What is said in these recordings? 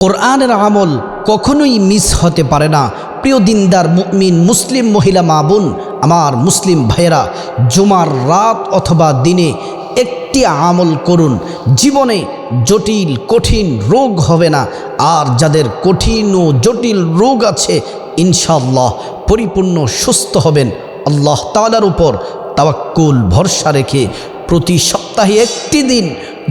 কোরআনের আমল কখনোই মিস হতে পারে না। প্রিয় দিনদার, মুমিন, মুসলিম মহিলা, মা বোন, আমার মুসলিম ভাইয়েরা, জুমার রাত অথবা দিনে একটি আমল করুন। জীবনে জটিল, কঠিন রোগ হবে না। আর যাদের কঠিন ও জটিল রোগ আছে ইনশাল্লাহ পরিপূর্ণ সুস্থ হবেন। আল্লাহ তালার উপর তাওয়াক্কুল ভরসা রেখে প্রতি সপ্তাহে একটি দিন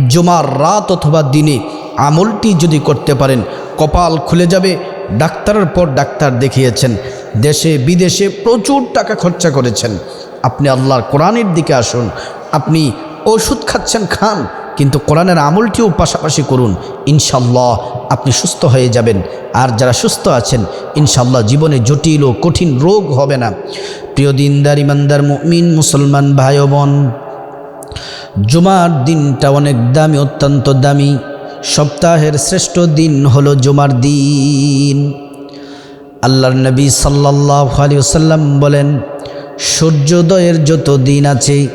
জুমার রাত অথবা দিনে আমলটি যদি করতে পারেন, কপাল খুলে যাবে। ডাক্তারের পর ডাক্তার দেখিয়েছেন, দেশে বিদেশে প্রচুর টাকা খরচা করেছেন। আপনি আল্লাহর কোরআনের দিকে আসুন, আপনি ওষুধ খাচ্ছেন, খান, কিন্তু কোরআনের আমলটিও পাশাপাশি করুন। ইনশাল্লাহ আপনি সুস্থ হয়ে যাবেন। আর যারা সুস্থ আছেন ইনশাল্লাহ জীবনে জটিল ও কঠিন রোগ হবে না। প্রিয় দিনদার, ইমানদার, মুমিন, মুসলমান ভাই বোন, জুমার দিনটা অনেক দামি, অত্যন্ত দামি। সপ্তাহের শ্রেষ্ঠ দিন হলো জুমার দিন। আল্লাহর নবী সাল্লাহ আলী সাল্লাম বলেন, সূর্যোদয়ের যত দিন আছে,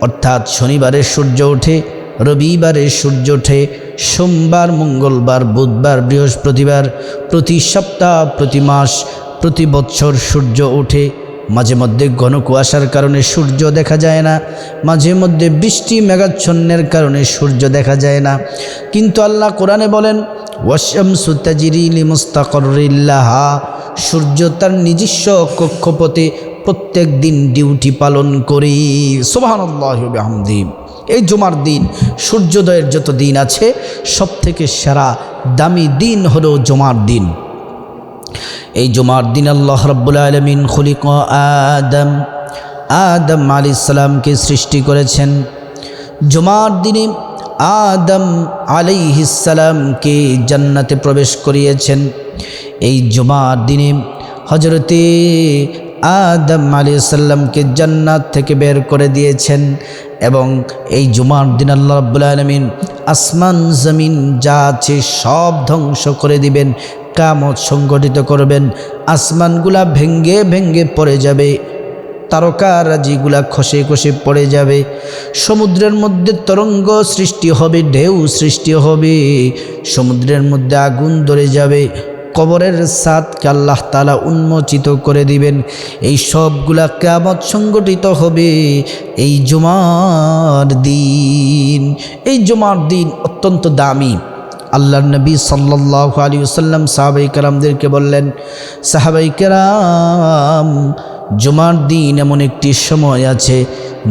অর্থাৎ শনিবারে সূর্য ওঠে, রবিবারে সূর্য ওঠে, সোমবার, মঙ্গলবার, বুধবার, বৃহস্পতিবার, প্রতি সপ্তাহ, প্রতি মাস, প্রতি বছর সূর্য ওঠে। মাঝে মধ্যে ঘন কুয়াশার কারণে সূর্য দেখা যায় না, মাঝে মধ্যে বৃষ্টি মেঘাচ্ছন্নের কারণে সূর্য দেখা যায় না। কিন্তু আল্লাহ কোরআনে বলেন ওয়াশাম সুতাজিরিলি মুস্তাকরিল্লাহা সূর্য তার নিজস্ব কক্ষপথে প্রত্যেক দিন ডিউটি পালন করি। সোবাহানল্লাহমদিন এই জুমার দিন সূর্যোদয়ের যত দিন আছে সব থেকে সেরা দামি দিন হলো জুমার দিন। এই জুমার দিন আল্লাহ রব্বুল আলমিন খুলিক আদম আদম আলি সালামকে সৃষ্টি করেছেন। জুমার দিনে আদম আলাইহিসালামকে জান্নাতে প্রবেশ করিয়েছেন। এই জুমার দিনে হজরতে আদম আলী সাল্লামকে জান্নাত থেকে বের করে দিয়েছেন এবং এই জুমার দিন আল্লাহ রব্বুল আলমিন আসমান, জমিন যা আছে সব ধ্বংস করে দিবেন। কামত সংগঠিত করবেন। আসমানগুলা ভেঙ্গে ভেঙ্গে পড়ে যাবে। তারকারাজিগুলা খসে খসে পড়ে যাবে। সমুদ্রের মধ্যে তরঙ্গ সৃষ্টি হবে, ঢেউ সৃষ্টি হবে। সমুদ্রের মধ্যে আগুন ধরে যাবে। কবরের সাতকে আল্লাহ তালা উন্মোচিত করে দিবেন। এই সবগুলা কেমত সংগঠিত হবে এই জুমার দিন। এই জুমার দিন অত্যন্ত দামি। আল্লাহ নবী সাল্লাহ আলী সাল্লাম সাহাবাই কালামদেরকে বললেন, সাহাবাই কালাম জুমার দিন এমন একটি সময় আছে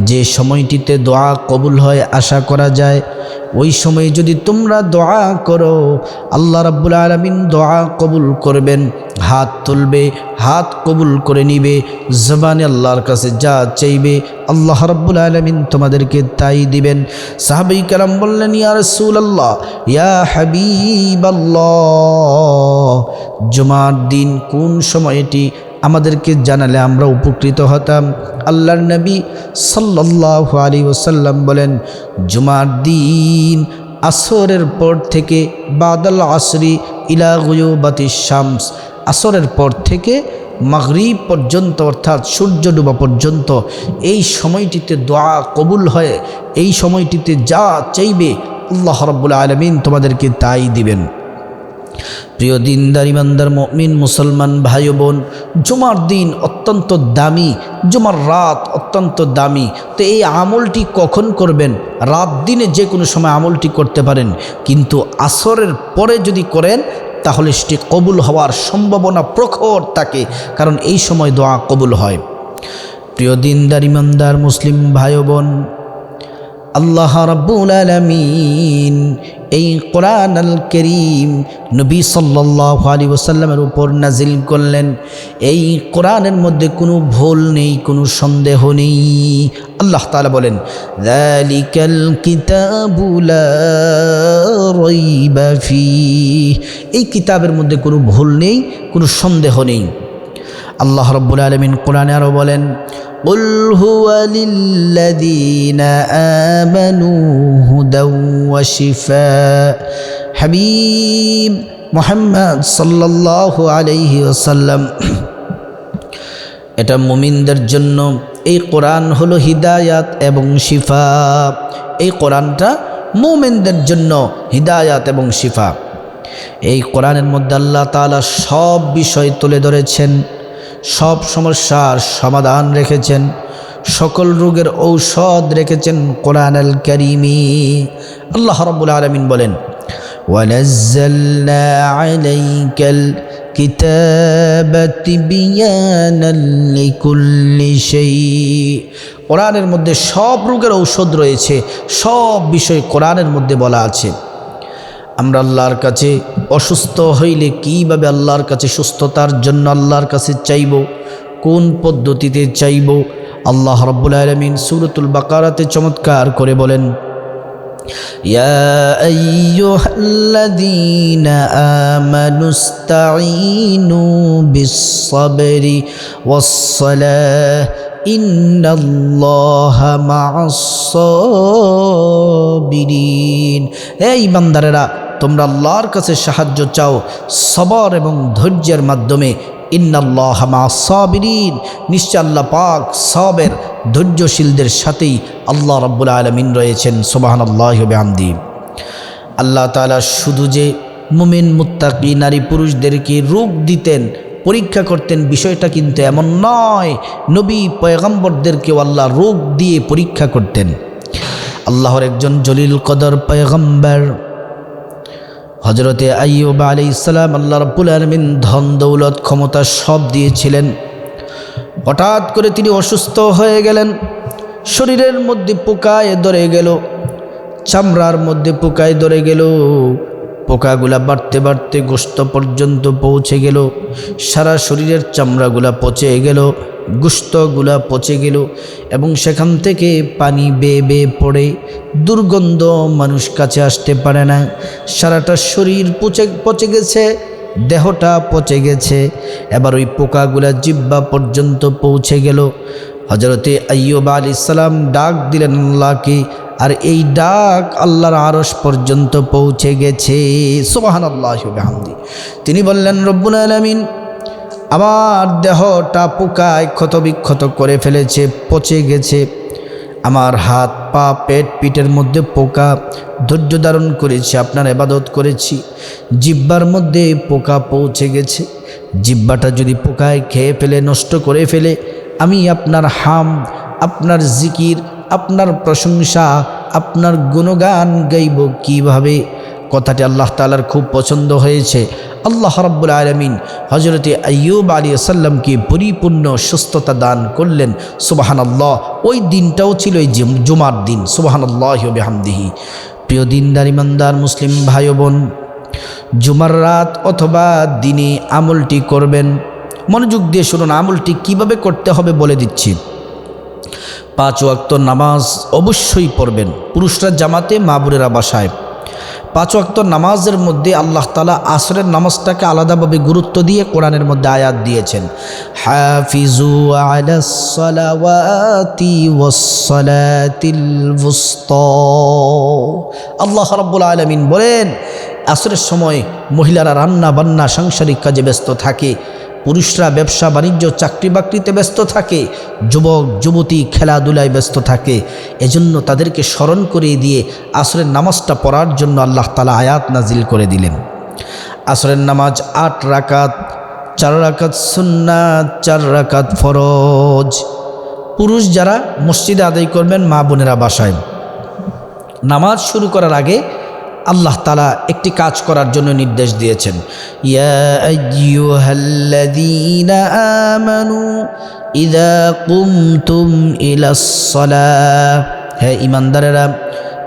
যে সময়টিতে দোয়া কবুল হয়, আশা করা যায়। ওই সময় যদি তোমরা দোয়া করো, আল্লাহ রাব্বুল আলমিন দোয়া কবুল করবেন, হাত তুলবে, হাত কবুল করে নিবে, জবানে আল্লাহর কাছে যা চাইবে, আল্লাহ রাব্বুল আলমিন তোমাদেরকে তাই দিবেন। সাহাবি কালাম বললেন, ইয়া রসুল আল্লাহ ইয়া হাবিব আল্লাহ জুমার দিন কোন সময়টি আমাদেরকে জানালে আমরা উপকৃত হতাম। আল্লাহর নবী সাল্লাহ আলী ওসাল্লাম বলেন, জুমার দিন আসরের পর থেকে বাদল আসরি ইলাগুবাতি শামস। আসরের পর থেকে মাগরিব পর্যন্ত অর্থাৎ সূর্য ডুবা পর্যন্ত এই সময়টিতে দোয়া কবুল হয়। এই সময়টিতে যা চাইবে আল্লাহ রব্বুল আলমিন তোমাদেরকে তাই দিবেন। প্রিয় দিনদার ইমানদার মমিন, মুসলমান ভাই বোন জুমার দিন অত্যন্ত দামি, জুমার রাত অত্যন্ত দামি। তো এই আমলটি কখন করবেন? রাত দিনে যে কোনো সময় আমলটি করতে পারেন। কিন্তু আসরের পরে যদি করেন, তাহলে সেটি কবুল হওয়ার সম্ভাবনা প্রখর থাকে, কারণ এই সময় দোয়া কবুল হয়। প্রিয় দিনদার ইমানদার মুসলিম ভাই বোন আল্লাহ রাব্বুল আলামিন এই কোরআন আল করিম নবী সাল্লাহ আলী ওসাল্লামের উপর নাজিল করলেন। এই কোরআনের মধ্যে কোনো ভুল নেই, কোনো সন্দেহ নেই। আল্লাহ তালা বলেন এই কিতাবের মধ্যে কোনো ভুল নেই, কোনো সন্দেহ নেই। আল্লাহ রব্বুল আলমিন কোরআনে আরও বলেন قل هو للذين آمنوا هدى وشفاء حبيب মোহাম্মদ সাল্লাহ আলাইহি ওসাল্লাম এটা মুমিনদের জন্য এই কোরআন হলো হিদায়াত এবং শিফা এই কোরআনটা মুমিনদের জন্য হিদায়াত এবং শিফা এই কোরআনের মধ্যে আল্লাহ তাআলা সব বিষয় তুলে ধরেছেন সব সমস্যার সমাধান রেখেছেন সকল রোগের ঔষধ রেখেছেন কোরআন আল করিমি আল্লাহ রব্বুল আলমিন বলেন ونزلنا عليك الكتاب تبيانا لكل شيء কোরআনের মধ্যে সব রোগের ঔষধ রয়েছে সব বিষয় কোরআনের মধ্যে বলা আছে আমরা আল্লাহর কাছে অসুস্থ হইলে কীভাবে আল্লাহর কাছে সুস্থতার জন্য আল্লাহর কাছে চাইব কোন পদ্ধতিতে চাইব আল্লাহ রব্বুল আলমিন সুরতুল বাকারাতে চমৎকার করে বলেন يا أيها الذين آمنوا استعينوا بالصبر والصلاة إن الله مع الصابرين এই বান্দারেরা তোমরা আল্লাহর কাছে সাহায্য চাও, সবর এবং ধৈর্যের মাধ্যমে। ইন্নাল্লাহ মা সাবিরিন। নিশ্চয় আল্লাহ পাক সবের ধৈর্যশীলদের সাথেই আল্লাহ রব্বুল আলমিন রয়েছেন। সোবাহান আল্লাহ আমদি আল্লাহ তালা শুধু যে মুমিন, মুত্তাকি, নারী, পুরুষদেরকে রূপ দিতেন, পরীক্ষা করতেন, বিষয়টা কিন্তু এমন নয়। নবী, পয়গম্বরদেরকেও আল্লাহ রোগ দিয়ে পরীক্ষা করতেন। আল্লাহর একজন জলিল কদর পয়গম্বর হজরতে আইয়ুব আলি ইসলাম আল্লাহ রব্বুল আলমিন ধন দৌলত ক্ষমতা সব দিয়েছিলেন। হঠাৎ করে তিনি অসুস্থ হয়ে গেলেন। শরীরের মধ্যে পোকায় ধরে গেল, চামড়ার মধ্যে পোকায় ধরে গেল। পোকাগুলা বাড়তে বাড়তে গোস্ত পর্যন্ত পৌঁছে গেল। সারা শরীরের চামড়াগুলা পচে গেল, গুস্তগুলা পচে গেল এবং সেখান থেকে পানি বেয়ে বেয়ে পড়ে। দুর্গন্ধ মানুষ কাছে আসতে পারে না। সারাটা শরীর পচে পচে গেছে, দেহটা পচে গেছে। এবার ওই পোকাগুলা জিব্বা পর্যন্ত পৌঁছে গেল। হজরতে আইয়ুব আলী ইসলাম ডাক দিলেন আল্লাহকে আর এই ডাক আল্লাহর আরস পর্যন্ত পৌঁছে গেছে। সুবাহান আল্লাহ তিনি বললেন, রব্বুল আলমিন, আমার দেহটা পোকায় ক্ষতবিক্ষত করে ফেলেছে, পচে গেছে। আমার হাত, পা, পেট, পিঠের মধ্যে পোকা ধৈর্য ধারণ করেছি, আপনার এবাদত করেছি। জিব্বার মধ্যে পোকা পৌঁছে গেছে। জিব্বাটা যদি পোকায় খেয়ে ফেলে, নষ্ট করে ফেলে, আমি আপনার হাম, আপনার জিকির আপনার প্রশংসা, আপনার গুণগান গাইব কীভাবে? কথাটি আল্লাহ তালার খুব পছন্দ হয়েছে। আল্লাহ রব্বুল আলমিন হজরতে আয়ুব আলী আসাল্লামকে পরিপূর্ণ সুস্থতা দান করলেন। সুবাহান আল্লাহ ওই দিনটাও ছিল এই জুমার দিন। সুবাহান আল্লাহ বেহামদিহি। প্রিয় দিনদার, ইমানদার, মুসলিম ভাই বোন জুমার রাত অথবা দিনে আমলটি করবেন। মনোযোগ দিয়ে শুনুন, আমলটি কীভাবে করতে হবে বলে দিচ্ছি। পাঁচ ওয়াক্ত নামাজ অবশ্যই পড়বেন। পুরুষরা জামাতে, মা বোনেরা বাসায়। পাঁচ ওয়াক্ত নামাজের মধ্যে আল্লাহ তালা আসরের নামাজটাকে আলাদাভাবে গুরুত্ব দিয়ে কোরআনের মধ্যে আয়াত দিয়েছেন। হাফিজু আল্লাহ রব্বুল আলমিন বলেন, আসরের সময় মহিলারা রান্না বান্না সাংসারিক কাজে ব্যস্ত থাকে। পুরুষরা ব্যবসা, বাণিজ্য, চাকরি বাকরিতে ব্যস্ত থাকে, যুবক, যুবতী খেলাধুলায় ব্যস্ত থাকে। এজন্য তাদেরকে স্মরণ করিয়ে দিয়ে আসরের নামাজটা পড়ার জন্য আল্লাহ তালা আয়াত নাজিল করে দিলেন। আসরের নামাজ আট রাকাত, চার রাকাত সুন্নাত, চার রাকাত ফরজ। পুরুষ যারা মসজিদে আদায় করবেন মা বোনেরা বাসায়। নামাজ শুরু করার আগে আল্লাহ তালা একটি কাজ করার জন্য নির্দেশ দিয়েছেন। হে ইমানদারেরা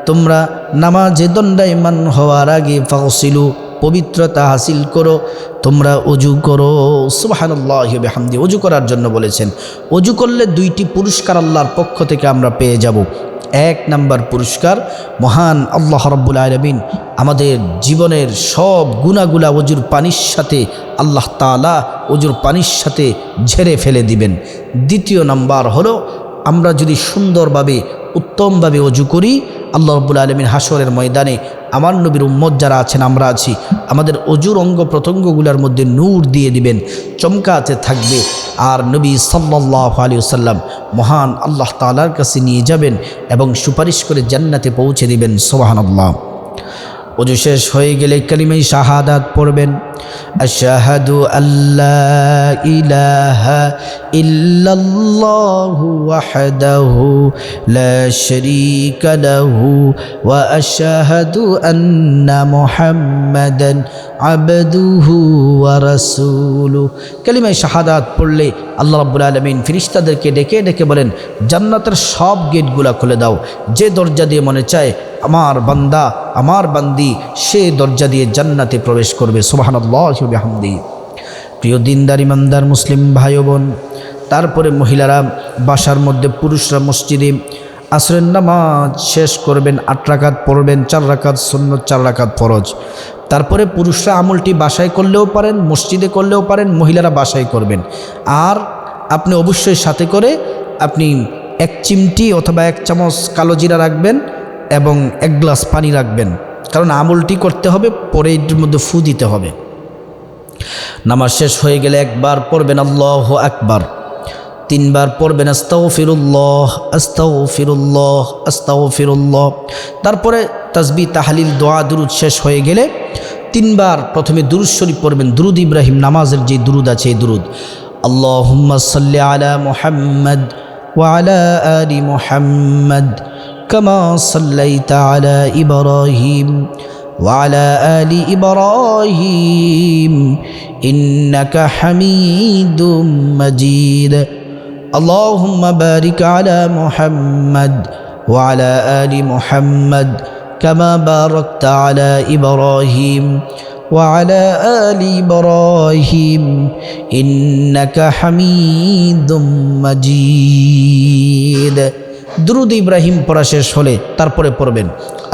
তোমরা নামাজে দণ্ডায়মান হওয়ার আগে ফাউসিলু পবিত্রতা হাসিল করো, তোমরা অজু করো। সুবাহানুল্লাহ হামদি অজু করার জন্য বলেছেন, অজু করলে দুইটি পুরস্কার আল্লাহর পক্ষ থেকে আমরা পেয়ে যাব। এক নাম্বার পুরস্কার, মহান আল্লাহ রব্বুল আলমিন আমাদের জীবনের সব গুণাগুলা অজুর পানির সাথে, আল্লাহ তালা অজুর পানির সাথে ঝেড়ে ফেলে দিবেন। দ্বিতীয় নাম্বার হলো, আমরা যদি সুন্দরভাবে, উত্তমভাবে অজু করি, আল্লাহ রব্বুল আলমিন হাসরের ময়দানে আমার নবীর উম্মত যারা আছেন, আমরা আছি। আমাদের অজুর অঙ্গ প্রত্যঙ্গগুলোর মধ্যে নূর দিয়ে দিবেন, চমকাতে থাকবে। আর নবী সাল্লাহ আলী সাল্লাম মহান আল্লাহ তালার কাছে নিয়ে যাবেন এবং সুপারিশ করে জান্নাতে পৌঁছে দিবেন সোহান আল্লাহ অজু শেষ হয়ে গেলে কালিমাই শাহাদাত পড়বেন। আশাহাদু আল্লাহ ইলাহা ইল্লাল্লাহু ওয়াহদাহু লা শারীকা ওয়া আশহাদু আন্না মুহাম্মাদান আবদুহু কালিমাই শাহাদাত পড়লে আল্লাহ রাব্বুল আলামিন ফেরেশতাদেরকে ডেকে ডেকে বলেন, জান্নাতের সব গেটগুলা খুলে দাও। যে দরজা দিয়ে মনে চায়, আমার বান্দা, আমার বান্দি, সে দরজা দিয়ে জান্নাতে প্রবেশ করবে। সুবাহান্লাহামদি প্রিয় দিনদার, ইমানদার মুসলিম ভাই বোন তারপরে মহিলারা বাসার মধ্যে, পুরুষরা মসজিদে আসরের নামাজ শেষ করবেন, আট রাকাত পড়বেন, চার রাকাত শূন্য চার রাকাত ফরজ। তারপরে পুরুষরা আমলটি বাসায় করলেও পারেন, মসজিদে করলেও পারেন, মহিলারা বাসায় করবেন। আর আপনি অবশ্যই সাথে করে আপনি এক চিমটি অথবা এক চামচ কালো জিরা রাখবেন এবং এক গ্লাস পানি রাখবেন। কারণ আমলটি করতে হবে, পরে এটির মধ্যে ফু দিতে হবে। নামাজ শেষ হয়ে গেলে একবার পড়বেন, আল্লাহ আকবার। তিনবার পড়বেন আস্তাও ফিরুল্লাহ আস্তাও ফিরুল্লাহ আস্তাও ফিরুল্লাহ তারপরে তাসবি তাহালিল দোয়া দুরুদ শেষ হয়ে গেলে তিনবার প্রথমে দুরুদ শরীফ পড়বেন দুরুদ ইব্রাহিম নামাজের যে দুরুদ আছে এই দুরুদ আল্লাহ সাল্লি আলা মুহাম্মদ ওয়ালা আলি মুহাম্মদ كما صليت على إبراهيم وعلى آل إبراهيم إنك حميد مجيد اللهم بارك على محمد وعلى آل محمد كما باركت على إبراهيم وعلى آل إبراهيم إنك حميد مجيد দ্রুদ ইব্রাহিম পড়া শেষ হলে তারপরে পড়বেন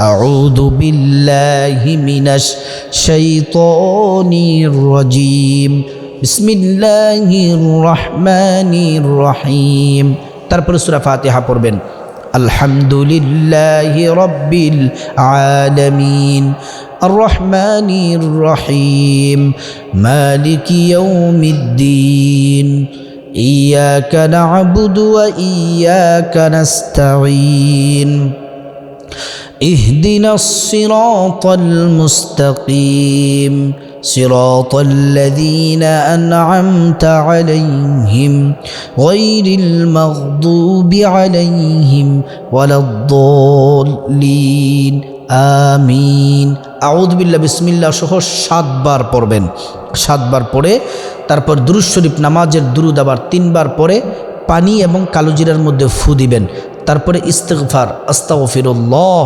আউযু বিল্লাহি মিনাশ শাইতানির রাজিম বিসমিল্লাহির রহমানির রহিম তারপরে সূরা ফাতিহা পড়বেন আলহামদুলিল্লাহি রাব্বিল আলামিন الرحمن الرحيم مالك يوم الدين إياك نعبد وإياك نستعين اهدنا الصراط المستقيم صراط الذين أنعمت عليهم غير المغضوب عليهم ولا الضالين আমিন আউদবিল্লা বিসমিল্লা সহ সাতবার পড়বেন সাতবার পড়ে তারপর দুরুদ শরীফ নামাজের দুরুদ আবার তিনবার পরে পানি এবং কালোজিরার মধ্যে ফু দিবেন তারপরে ইস্তেকফার আস্তাগফিরুল্লাহ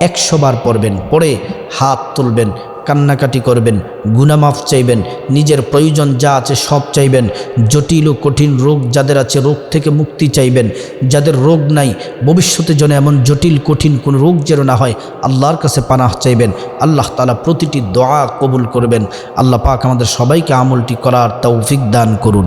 একশো বার পড়বেন, পড়ে হাত তুলবেন, কান্নাকাটি করবেন গুনামাফ চাইবেন, নিজের প্রয়োজন যা আছে সব চাইবেন, জটিল ও কঠিন রোগ যাদের আছে রোগ থেকে মুক্তি চাইবেন, যাদের রোগ নাই, ভবিষ্যতে যেন এমন জটিল, কঠিন কোন রোগ যেন না হয়, আল্লাহর কাছে পানাহ চাইবেন, আল্লাহ তালা প্রতিটি দোয়া কবুল করবেন, আল্লাহ পাক আমাদের সবাইকে আমলটি করার তৌফিক দান করুন।